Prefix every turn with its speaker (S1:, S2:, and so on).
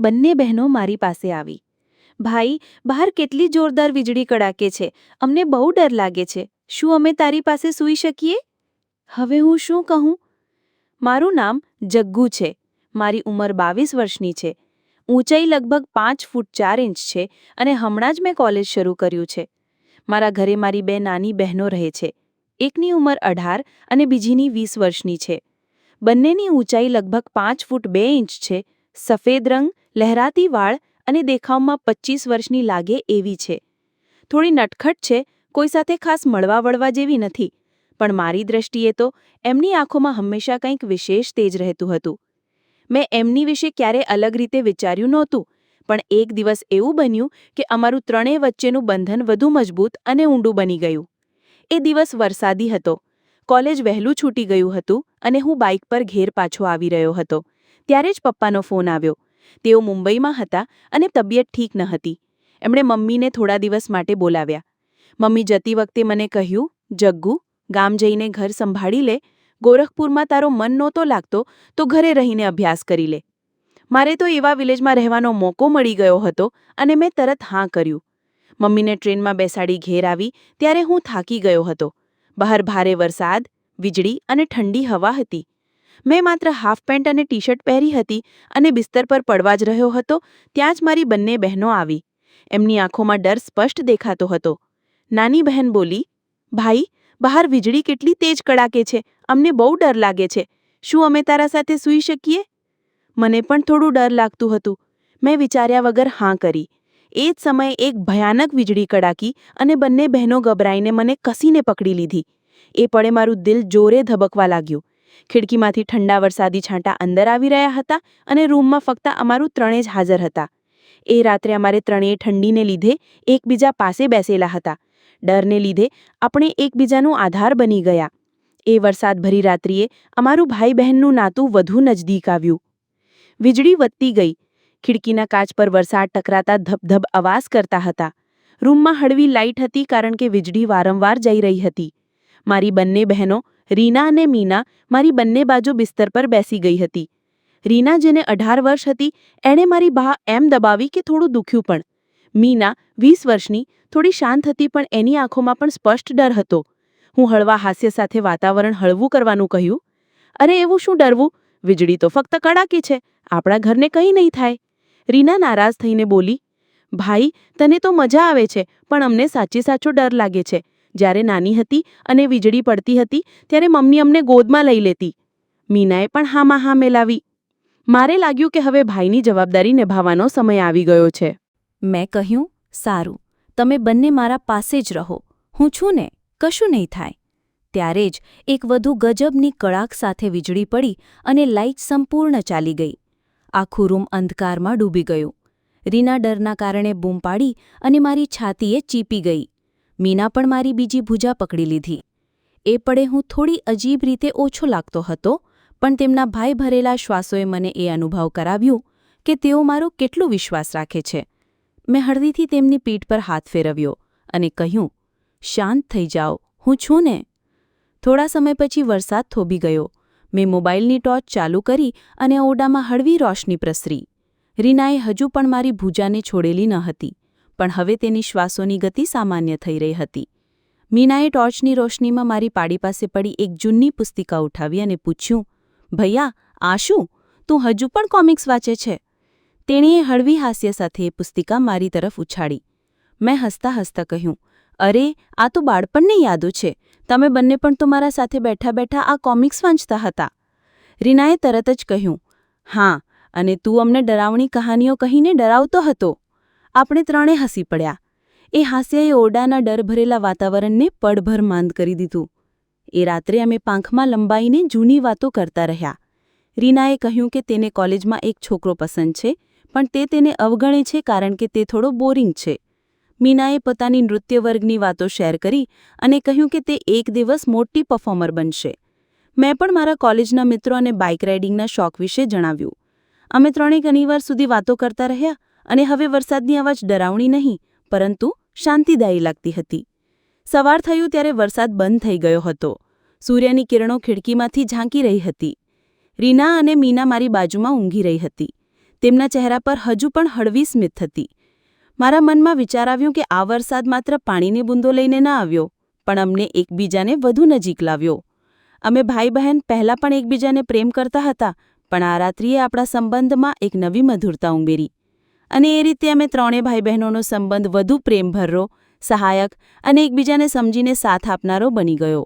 S1: બંને બહેનો મારી પાસે આવી. ભાઈ, બહાર કેટલી જોરદાર વીજળી કડાકે છે. અમને બહુ ડર લાગે છે. શું અમે તારી પાસે સૂઈ શકીએ? હવે હું શું કહું? મારું નામ જગ્ગુ છે. મારી ઉંમર બાવીસ વર્ષની છે. ઊંચાઈ લગભગ પાંચ ફૂટ ચાર ઇંચ છે અને હમણાં જ મેં કોલેજ શરૂ કર્યું છે. મારા ઘરે મારી બે નાની બહેનો રહે છે. એકની ઉંમર અઢાર અને બીજીની વીસ વર્ષની છે. બંનેની ઊંચાઈ લગભગ પાંચ ફૂટ બે ઇંચ છે. સફેદ રંગ લહેરાતી વાળ અને દેખાવમાં પચીસ વર્ષની લાગે એવી છે. થોડી નટખટ છે, કોઈ સાથે ખાસ મળવા વળવા જેવી નથી, પણ મારી દ્રષ્ટિએ તો એમની આંખોમાં હંમેશા કંઈક વિશેષ તેજ રહેતું હતું. મેં એમની વિશે ક્યારે અલગ રીતે વિચાર્યું નહોતું, પણ એક દિવસ એવું બન્યું કે અમારું ત્રણેય વચ્ચેનું બંધન વધુ મજબૂત અને ઊંડું બની ગયું. એ દિવસ વરસાદી હતો. કોલેજ વહેલું છૂટી ગયું હતું અને હું બાઇક પર ઘેર પાછો આવી રહ્યો હતો. ત્યારે જ પપ્પાનો ફોન આવ્યો. તેઓ મુંબઈમાં હતા અને તબિયત ઠીક ન હતી. એમણે મમ્મીને થોડા દિવસ માટે બોલાવ્યા. મમ્મી જતી વખતે મને કહ્યું, જગ્ગુ, ગામ જઈને ઘર સંભાળી લે. ગોરખપુરમાં તારો મન નહોતો લાગતો તો ઘરે રહીને અભ્યાસ કરી લે. મારે તો એવા વિલેજમાં રહેવાનો મોકો મળી ગયો હતો અને મેં તરત હા કર્યું. મમ્મીને ટ્રેનમાં બેસાડી ઘેર આવી ત્યારે હું થાકી ગયો હતો. બહાર ભારે વરસાદ, વીજળી અને ઠંડી હવા હતી. મેં માત્ર હાફ પેન્ટ અને ટી શર્ટ પહેરી હતી અને બિસ્તર પર પડવા જ રહ્યો હતો, ત્યાં જ મારી બંને બહેનો આવી. એમની આંખોમાં ડર સ્પષ્ટ દેખાતો હતો. નાની બહેન બોલી, ભાઈ, બહાર વીજળી કેટલી તેજ કડાકે છે, અમને બહુ ડર લાગે છે. શું અમે તારા સાથે સૂઈ શકીએ? મને પણ થોડું ડર લાગતું હતું. મેં વિચાર્યા વગર હા કરી. એ જ સમયે એક ભયાનક વીજળી કડાકી અને બંને બહેનો ગભરાઈને મને કસીને પકડી લીધી. એ પળે મારું દિલ જોરે ધબકવા લાગ્યું. ખિડકીમાંથી ઠંડા વરસાદી છાંટા અંદર આવી રહ્યા હતા અને રૂમમાં ફક્ત અમારું ત્રણે જ હાજર હતા. એ રાત્રે અમારે ત્રણેય ઠંડીને લીધે એકબીજા પાસે બેસેલા હતા. ડરને લીધે આપણે એકબીજાનું આધાર બની ગયા. એ વરસાદભરી રાત્રિએ અમારું ભાઈ બહેનનું નાતું વધુ નજદીક આવ્યું. વીજળી વધતી ગઈ. ખિડકીના કાચ પર વરસાદ ટકરાતા ધબધબ અવાજ કરતા હતા. રૂમમાં હળવી લાઇટ હતી કારણ કે વીજળી વારંવાર જઈ રહી હતી. મારી બંને બહેનો રીના અને મીના મારી બંને બાજુ બિસ્તર પર બેસી ગઈ હતી. રીના જેને અઢાર વર્ષ હતી, એણે મારી બા એમ દબાવી કે થોડું દુખ્યું પણ. મીના વીસ વર્ષની, થોડી શાંત હતી પણ એની આંખોમાં પણ સ્પષ્ટ ડર હતો. હું હળવા હાસ્ય સાથે વાતાવરણ હળવું કરવાનું કહ્યું. અરે, એવું શું ડરવું? વીજળી તો ફક્ત કડાકી છે. આપણા ઘરને કંઈ નહીં થાય. રીના નારાજ થઈને બોલી, ભાઈ, તને તો મજા આવે છે, પણ અમને સાચી સાચો ડર લાગે છે. જ્યારે નાની હતી અને વીજળી પડતી હતી, ત્યારે મમ્મી અમને ગોદમાં લઈ લેતી. મીનાએ પણ હામાં હા મેલાવી. મારે લાગ્યું કે હવે ભાઈની જવાબદારી નિભાવવાનો સમય આવી ગયો છે. મેં કહ્યું, સારું, તમે બંને મારા પાસે જ રહો. હું છું ને, કશું નહીં થાય. ત્યારે જ એક વધુ ગજબની કડાક સાથે વીજળી પડી અને લાઇટ સંપૂર્ણ ચાલી ગઈ. આખું રૂમ અંધકારમાં ડૂબી ગયું. રીના ડરના કારણે બૂમ પાડી અને મારી છાતીએ ચીપી ગઈ. મીના પણ મારી બીજી ભૂજા પકડી લીધી. એ પડે હું થોડી અજીબ રીતે ઓછો લાગતો હતો, પણ તેમના ભાઈ ભરેલા શ્વાસોએ મને એ અનુભવ કરાવ્યું કે તેઓ મારો કેટલો વિશ્વાસ રાખે છે. મેં હળદીથી તેમની પીઠ પર હાથ ફેરવ્યો અને કહ્યું, શાંત થઈ જાઓ, હું છું ને. થોડા સમય પછી વરસાદ થોભી ગયો. મેં મોબાઈલની ટોર્ચ ચાલુ કરી અને ઓરડામાં હળવી રોશની પ્રસરી. રીનાએ હજુ પણ મારી ભૂજાને છોડેલી ન હતી. પણ હવે તેની શ્વાસોની ગતિ સામાન્ય થઈ રહી હતી. મીનાએ ટોર્ચની રોશનીમાં મારી પાડી પાસે પડી એક જૂની પુસ્તિકા ઉઠાવી અને પૂછ્યું, ભૈયા, આ શું? તું હજુ પણ કોમિક્સ વાંચે છે? તેણીએ હળવી હાસ્ય સાથે એ પુસ્તિકા મારી તરફ ઉછાળી. મેં હસતા હસતા કહ્યું, અરે, આ તો બાળપણની યાદો છે. તમે બંને પણ તો મારા સાથે બેઠા બેઠા આ કોમિક્સ વાંચતા હતા. રીનાએ તરત જ કહ્યું, હા, અને તું અમને ડરાવણી કહાનીઓ કહીને ડરાવતો હતો. આપણે ત્રણે હસી પડ્યા. એ હાસ્યએ ઓરડાના ડર ભરેલા વાતાવરણને પડભર માંદ કરી દીધું. એ રાત્રે અમે પાંખમાં લંબાઈને જૂની વાતો કરતા રહ્યા. રીનાએ કહ્યું કે તેને કોલેજમાં એક છોકરો પસંદ છે, પણ તે તેને અવગણે છે કારણ કે તે થોડો બોરિંગ છે. મીનાએ પોતાની નૃત્ય વર્ગની વાતો શેર કરી અને કહ્યું કે તે એક દિવસ મોટી પરફોર્મર બનશે. મેં પણ મારા કોલેજના મિત્રો અને બાઇક રાઇડિંગના શોખ વિશે જણાવ્યું. અમે ત્રણેક ઘણીવાર સુધી વાતો કરતા રહ્યા અને હવે વરસાદની અવાજ ડરાવણી નહીં, પરંતુ શાંતિદાયી લાગતી હતી. સવાર થયું ત્યારે વરસાદ બંધ થઈ ગયો હતો. સૂર્યની કિરણો ખિડકીમાંથી ઝાંકી રહી હતી. રીના અને મીના મારી બાજુમાં ઊંઘી રહી હતી.
S2: તેમના ચહેરા પર હજુ પણ હળવી સ્મિત હતી. મારા મનમાં વિચાર આવ્યો કે આ વરસાદ માત્ર પાણીની બૂંદો લઈને ન આવ્યો, પણ અમને એકબીજાને વધુ નજીક લાવ્યો. અમે ભાઈ બહેન પહેલાં પણ એકબીજાને પ્રેમ કરતા હતા, પણ આ રાત્રિએ આપણા સંબંધમાં એક નવી મધુરતા ઉમેરી. અને એ રીતે અમે ત્રણે ભાઈ બહેનોનો સંબંધ વધુ પ્રેમભર્યો, સહાયક અને એકબીજાને સમજીને સાથ આપનારો બની ગયો.